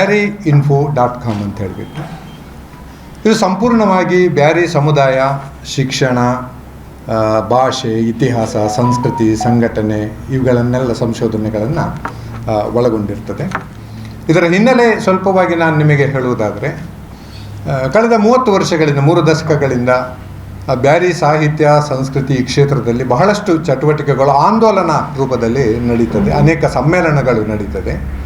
Beary info dot com ಅಂತ ಹೇಳಿಬಿಟ್ಟು ಇದು ಸಂಪೂರ್ಣವಾಗಿ ಬ್ಯಾರಿ ಸಮುದಾಯ, ಶಿಕ್ಷಣ ಭಾಷೆ, ಇತಿಹಾಸ, ಸಂಸ್ಕೃತಿ, ಸಂಘಟನೆ ಇವುಗಳನ್ನೆಲ್ಲ ಸಂಶೋಧನೆಗಳನ್ನು ಒಳಗೊಂಡಿರ್ತದೆ. ಇದರ ಹಿನ್ನೆಲೆ ಸ್ವಲ್ಪವಾಗಿ ನಾನು ನಿಮಗೆ ಹೇಳುವುದಾದರೆ ಕಳೆದ ಮೂವತ್ತು ವರ್ಷಗಳಿಂದ, ಮೂರು ದಶಕಗಳಿಂದ ಬ್ಯಾರಿ ಸಾಹಿತ್ಯ, ಸಂಸ್ಕೃತಿ ಕ್ಷೇತ್ರದಲ್ಲಿ ಬಹಳಷ್ಟು ಚಟುವಟಿಕೆಗಳು ಆಂದೋಲನ ರೂಪದಲ್ಲಿ ನಡೀತದೆ. ಅನೇಕ ಸಮ್ಮೇಳನಗಳು ನಡೀತದೆ.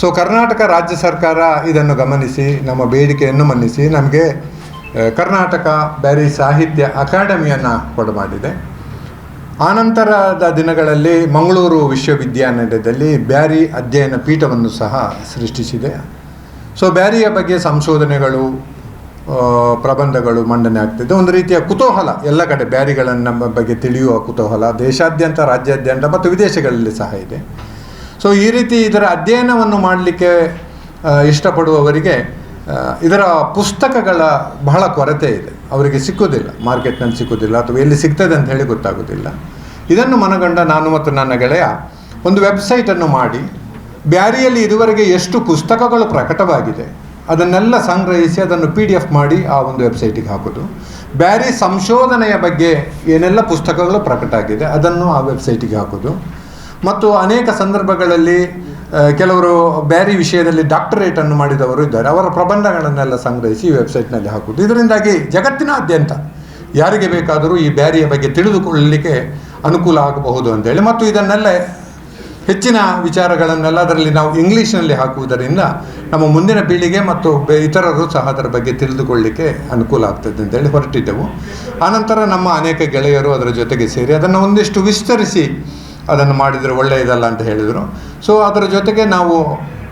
ಸೊ ಕರ್ನಾಟಕ ರಾಜ್ಯ ಸರ್ಕಾರ ಇದನ್ನು ಗಮನಿಸಿ, ನಮ್ಮ ಬೇಡಿಕೆಯನ್ನು ಮನ್ನಿಸಿ. ನಮಗೆ ಕರ್ನಾಟಕ ಬ್ಯಾರಿ ಸಾಹಿತ್ಯ ಅಕಾಡೆಮಿಯನ್ನು ಕೊಡಮಾಡಿದೆ ಆನಂತರದ ದಿನಗಳಲ್ಲಿ ಮಂಗಳೂರು ವಿಶ್ವವಿದ್ಯಾನಿಲಯದಲ್ಲಿ ಬ್ಯಾರಿ ಅಧ್ಯಯನ ಪೀಠವನ್ನು ಸಹ ಸೃಷ್ಟಿಸಿದೆ. ಸೊ ಬ್ಯಾರಿಯ ಬಗ್ಗೆ ಸಂಶೋಧನೆಗಳು ಪ್ರಬಂಧಗಳು ಮಂಡನೆ ಆಗ್ತಿದೆ. ಒಂದು ರೀತಿಯ ಕುತೂಹಲ, ಎಲ್ಲ ಕಡೆ ಬ್ಯಾರಿಗಳನ್ನು ಬಗ್ಗೆ ತಿಳಿಯುವ ಕುತೂಹಲ ದೇಶಾದ್ಯಂತ, ರಾಜ್ಯಾದ್ಯಂತ ಮತ್ತು ವಿದೇಶಗಳಲ್ಲಿ ಸಹ ಇದೆ. ಸೊ ಈ ರೀತಿ ಇದರ ಅಧ್ಯಯನವನ್ನು ಮಾಡಲಿಕ್ಕೆ ಇಷ್ಟಪಡುವವರಿಗೆ ಇದರ ಪುಸ್ತಕಗಳ ಬಹಳ ಕೊರತೆ ಇದೆ. ಅವರಿಗೆ ಸಿಕ್ಕುವುದಿಲ್ಲ, ಮಾರ್ಕೆಟ್ನಲ್ಲಿ ಸಿಕ್ಕುವುದಿಲ್ಲ, ಅಥವಾ ಎಲ್ಲಿ ಸಿಗ್ತದೆ ಅಂತ ಹೇಳಿ ಗೊತ್ತಾಗೋದಿಲ್ಲ ಇದನ್ನು ಮನಗಂಡ ನಾನು ಮತ್ತು ನನ್ನ ಗೆಳೆಯ ಒಂದು ವೆಬ್ಸೈಟನ್ನು ಮಾಡಿ, ಬ್ಯಾರಿಯಲ್ಲಿ ಇದುವರೆಗೆ ಎಷ್ಟು ಪುಸ್ತಕಗಳು ಪ್ರಕಟವಾಗಿದೆ, ಅದನ್ನೆಲ್ಲ ಸಂಗ್ರಹಿಸಿ ಅದನ್ನು ಪಿ ಡಿ ಎಫ್ ಮಾಡಿ ಆ ಒಂದು ವೆಬ್ಸೈಟಿಗೆ ಹಾಕೋದು ಬ್ಯಾರಿ ಸಂಶೋಧನೆಯ ಬಗ್ಗೆ ಏನೆಲ್ಲ ಪುಸ್ತಕಗಳು ಪ್ರಕಟ ಆಗಿದೆ ಅದನ್ನು ಆ ವೆಬ್ಸೈಟಿಗೆ ಹಾಕೋದು ಮತ್ತು ಅನೇಕ ಸಂದರ್ಭಗಳಲ್ಲಿ ಕೆಲವರು ಬ್ಯಾರಿ ವಿಷಯದಲ್ಲಿ ಡಾಕ್ಟರೇಟನ್ನು ಮಾಡಿದವರು ಇದ್ದಾರೆ. ಅವರ ಪ್ರಬಂಧಗಳನ್ನೆಲ್ಲ ಸಂಗ್ರಹಿಸಿ ಈ ವೆಬ್ಸೈಟ್ನಲ್ಲಿ ಹಾಕುವುದು. ಇದರಿಂದಾಗಿ ಜಗತ್ತಿನಾದ್ಯಂತ ಯಾರಿಗೆ ಬೇಕಾದರೂ ಈ ಬ್ಯಾರಿಯ ಬಗ್ಗೆ ತಿಳಿದುಕೊಳ್ಳಲಿಕ್ಕೆ ಅನುಕೂಲ ಆಗಬಹುದು ಅಂತೇಳಿ. ಮತ್ತು ಇದನ್ನೆಲ್ಲ ಹೆಚ್ಚಿನ ವಿಚಾರಗಳನ್ನೆಲ್ಲ ಅದರಲ್ಲಿ ನಾವು ಇಂಗ್ಲೀಷ್ನಲ್ಲಿ ಹಾಕುವುದರಿಂದ ನಮ್ಮ ಮುಂದಿನ ಪೀಳಿಗೆ ಮತ್ತು ಇತರರು ಸಹ ಅದರ ಬಗ್ಗೆ ತಿಳಿದುಕೊಳ್ಳಲಿಕ್ಕೆ ಅನುಕೂಲ ಆಗ್ತದೆ ಅಂತೇಳಿ ಹೊರಟಿದ್ದೆವು. ಆನಂತರ ನಮ್ಮ ಅನೇಕ ಗೆಳೆಯರು ಅದರ ಜೊತೆಗೆ ಸೇರಿ ಅದನ್ನು ಒಂದಿಷ್ಟು ವಿಸ್ತರಿಸಿ ಅದನ್ನು ಮಾಡಿದರೆ ಒಳ್ಳೆಯದಲ್ಲ ಅಂತ ಹೇಳಿದರು. ಸೊ ಅದರ ಜೊತೆಗೆ ನಾವು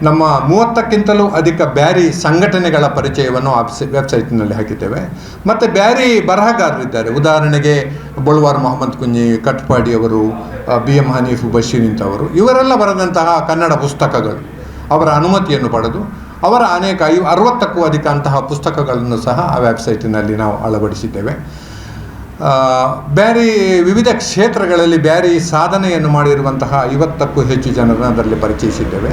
ನಮ್ಮ ಮೂವತ್ತಕ್ಕಿಂತಲೂ ಅಧಿಕ ಬ್ಯಾರಿ ಸಂಘಟನೆಗಳ ಪರಿಚಯವನ್ನು ಆಪ್ಸ್ ವೆಬ್ಸೈಟ್ನಲ್ಲಿ ಹಾಕಿದ್ದೇವೆ. ಮತ್ತು ಬ್ಯಾರಿ ಬರಹಗಾರರಿದ್ದಾರೆ ಉದಾಹರಣೆಗೆ ಬೊಳ್ವಾರ್ ಮೊಹಮ್ಮದ್ ಕುಂಜಿ ಕಟ್ಪಾಡಿಯವರು ಬಿ ಎಂ ಹನೀಫ್ ಬಶೀರ್ ಇಂಥವರು. ಇವರೆಲ್ಲ ಬರೆದಂತಹ ಕನ್ನಡ ಪುಸ್ತಕಗಳು ಅವರ ಅನುಮತಿಯನ್ನು ಪಡೆದು ಅವರ ಅನೇಕ ಐ, ಅರವತ್ತಕ್ಕೂ ಅಧಿಕ ಅಂತಹ ಪುಸ್ತಕಗಳನ್ನು ಸಹ ಆ ವೆಬ್ಸೈಟಿನಲ್ಲಿ ನಾವು ಅಳವಡಿಸಿದ್ದೇವೆ. ಬ್ಯಾರಿ ವಿವಿಧ ಕ್ಷೇತ್ರಗಳಲ್ಲಿ ಬ್ಯಾರಿ ಸಾಧನೆಯನ್ನು ಮಾಡಿರುವಂತಹ ಐವತ್ತಕ್ಕೂ ಹೆಚ್ಚು ಜನರನ್ನು ಅದರಲ್ಲಿ ಪರಿಚಯಿಸಿದ್ದೇವೆ.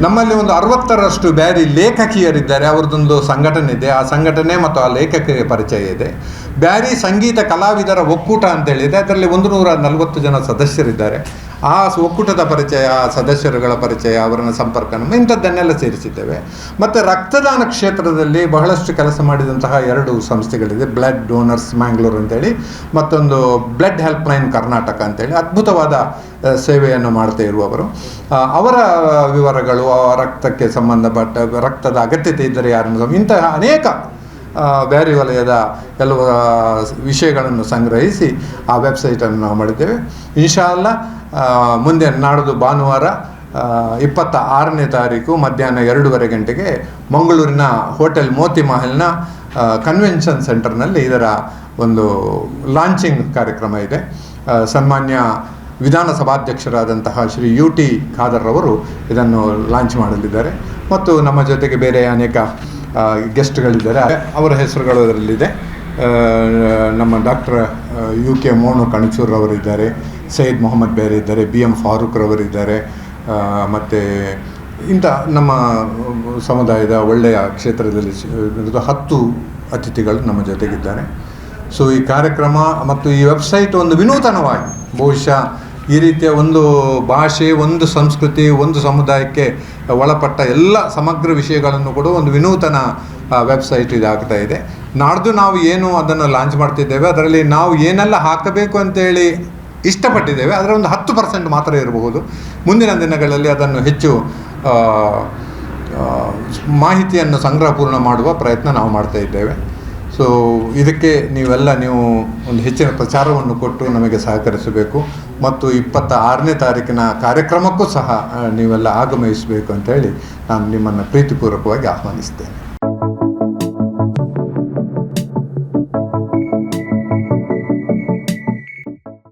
ನಮ್ಮಲ್ಲಿ ಒಂದು ಅರವತ್ತರಷ್ಟು ಬ್ಯಾರಿ ಲೇಖಕಿಯರಿದ್ದಾರೆ. ಅವ್ರದ್ದೊಂದು ಸಂಘಟನೆ ಇದೆ. ಆ ಸಂಘಟನೆ ಮತ್ತು ಆ ಲೇಖಕಿಯ ಪರಿಚಯ ಇದೆ. ಬ್ಯಾರಿ ಸಂಗೀತ ಕಲಾವಿದರ ಒಕ್ಕೂಟ ಅಂತೇಳಿದೆ. ಅದರಲ್ಲಿ ಒಂದು ನೂರ ನಲವತ್ತು ಜನ ಸದಸ್ಯರಿದ್ದಾರೆ. ಆ ಒಕ್ಕೂಟದ ಪರಿಚಯ ಸದಸ್ಯರುಗಳ ಪರಿಚಯ, ಅವರನ್ನ ಸಂಪರ್ಕ ಇಂಥದ್ದನ್ನೆಲ್ಲ ಸೇರಿಸಿದ್ದೇವೆ. ಮತ್ತು ರಕ್ತದಾನ ಕ್ಷೇತ್ರದಲ್ಲಿ ಬಹಳಷ್ಟು ಕೆಲಸ ಮಾಡಿದಂತಹ ಎರಡು ಸಂಸ್ಥೆಗಳಿದೆ ಬ್ಲಡ್ ಡೋನರ್ಸ್ ಮ್ಯಾಂಗ್ಳೂರ್ ಅಂತೇಳಿ, ಮತ್ತೊಂದು ಬ್ಲಡ್ ಹೆಲ್ಪ್ಲೈನ್ ಕರ್ನಾಟಕ ಅಂತೇಳಿ, ಅದ್ಭುತವಾದ ಸೇವೆಯನ್ನು ಮಾಡ್ತಾ ಇರುವವರು. ಅವರ ವಿವರಗಳು ರಕ್ತಕ್ಕೆ ಸಂಬಂಧಪಟ್ಟ, ರಕ್ತದ ಅಗತ್ಯತೆ ಇದ್ದರೆ ಯಾರನ್ನು, ಇಂತಹ ಅನೇಕ ಬ್ಯಾರಿ ವಲಯದ ಕೆಲವು ವಿಷಯಗಳನ್ನು ಸಂಗ್ರಹಿಸಿ ಆ ವೆಬ್ಸೈಟನ್ನು ನಾವು ಮಾಡಿದ್ದೇವೆ. ಇನ್ಶಾಲ್ಲ ಮುಂದೆ ನಾಡ್ದು ಭಾನುವಾರ ಇಪ್ಪತ್ತ ಆರನೇ ತಾರೀಕು ಮಧ್ಯಾಹ್ನ ಎರಡೂವರೆ ಗಂಟೆಗೆ ಮಂಗಳೂರಿನ ಹೋಟೆಲ್ ಮೋತಿ ಮಹಲ್ನ ಕನ್ವೆನ್ಷನ್ ಸೆಂಟರ್ನಲ್ಲಿ ಇದರ ಒಂದು ಲಾಂಚಿಂಗ್ ಕಾರ್ಯಕ್ರಮ ಇದೆ. ಸನ್ಮಾನ್ಯ ವಿಧಾನಸಭಾಧ್ಯಕ್ಷರಾದಂತಹ ಶ್ರೀ ಯು ಟಿ ಖಾದರ್ ಅವರು ಇದನ್ನು ಲಾಂಚ್ ಮಾಡಲಿದ್ದಾರೆ. ಮತ್ತು ನಮ್ಮ ಜೊತೆಗೆ ಬೇರೆ ಅನೇಕ ಗೆಸ್ಟ್ಗಳಿದ್ದಾರೆ ಅವರ ಹೆಸರುಗಳು ಅದರಲ್ಲಿದೆ. ನಮ್ಮ doctor U K Monu Kanachur ಅವರಿದ್ದಾರೆ. ಸೈಯದ್ ಮೊಹಮ್ಮದ್ ಬೇರೆ ಇದ್ದಾರೆ. ಬಿ ಎಂ ಫಾರೂಕ್ ರವರಿದ್ದಾರೆ. ಮತ್ತು ಇಂಥ ನಮ್ಮ ಸಮುದಾಯದ ಒಳ್ಳೆಯ ಕ್ಷೇತ್ರದಲ್ಲಿ ಹತ್ತು ಅತಿಥಿಗಳು ನಮ್ಮ ಜೊತೆಗಿದ್ದಾರೆ. ಸೊ ಈ ಕಾರ್ಯಕ್ರಮ ಮತ್ತು ಈ ವೆಬ್ಸೈಟ್ ಒಂದು ವಿನೂತನವಾಗಿ ಬಹುಶಃ ಈ ರೀತಿಯ ಒಂದು ಭಾಷೆ, ಒಂದು ಸಂಸ್ಕೃತಿ, ಒಂದು ಸಮುದಾಯಕ್ಕೆ ಒಳಪಟ್ಟ ಎಲ್ಲ ಸಮಗ್ರ ವಿಷಯಗಳನ್ನು ಕೂಡ ಒಂದು ವಿನೂತನ ವೆಬ್ಸೈಟ್ ಇದಾಗ್ತಾ ಇದೆ ನಾಡ್ದು ನಾವು ಏನು ಅದನ್ನು ಲಾಂಚ್ ಮಾಡ್ತಿದ್ದೇವೆ, ಅದರಲ್ಲಿ ನಾವು ಏನೆಲ್ಲ ಹಾಕಬೇಕು ಅಂತೇಳಿ ಇಷ್ಟಪಟ್ಟಿದ್ದೇವೆ, ಅದರ ಒಂದು ಹತ್ತು ಪರ್ಸೆಂಟ್ ಮಾತ್ರ ಇರಬಹುದು. ಮುಂದಿನ ದಿನಗಳಲ್ಲಿ ಅದನ್ನು ಹೆಚ್ಚು ಮಾಹಿತಿಯನ್ನು ಸಂಗ್ರಹಪೂರ್ಣ ಮಾಡುವ ಪ್ರಯತ್ನ ನಾವು ಮಾಡ್ತಾ ಇದ್ದೇವೆ. ಸೊ ಇದಕ್ಕೆ ನೀವೆಲ್ಲ ನೀವು ಒಂದು ಹೆಚ್ಚಿನ ಪ್ರಚಾರವನ್ನು ಕೊಟ್ಟು ನಮಗೆ ಸಹಕರಿಸಬೇಕು. ಮತ್ತು ಇಪ್ಪತ್ತ ಆರನೇ ತಾರೀಕಿನ ಕಾರ್ಯಕ್ರಮಕ್ಕೂ ಸಹ ನೀವೆಲ್ಲ ಆಗಮಿಸಬೇಕು ಅಂತ ಹೇಳಿ ನಾನು ನಿಮ್ಮನ್ನು ಪ್ರೀತಿಪೂರ್ವಕವಾಗಿ ಆಹ್ವಾನಿಸ್ತೇನೆ.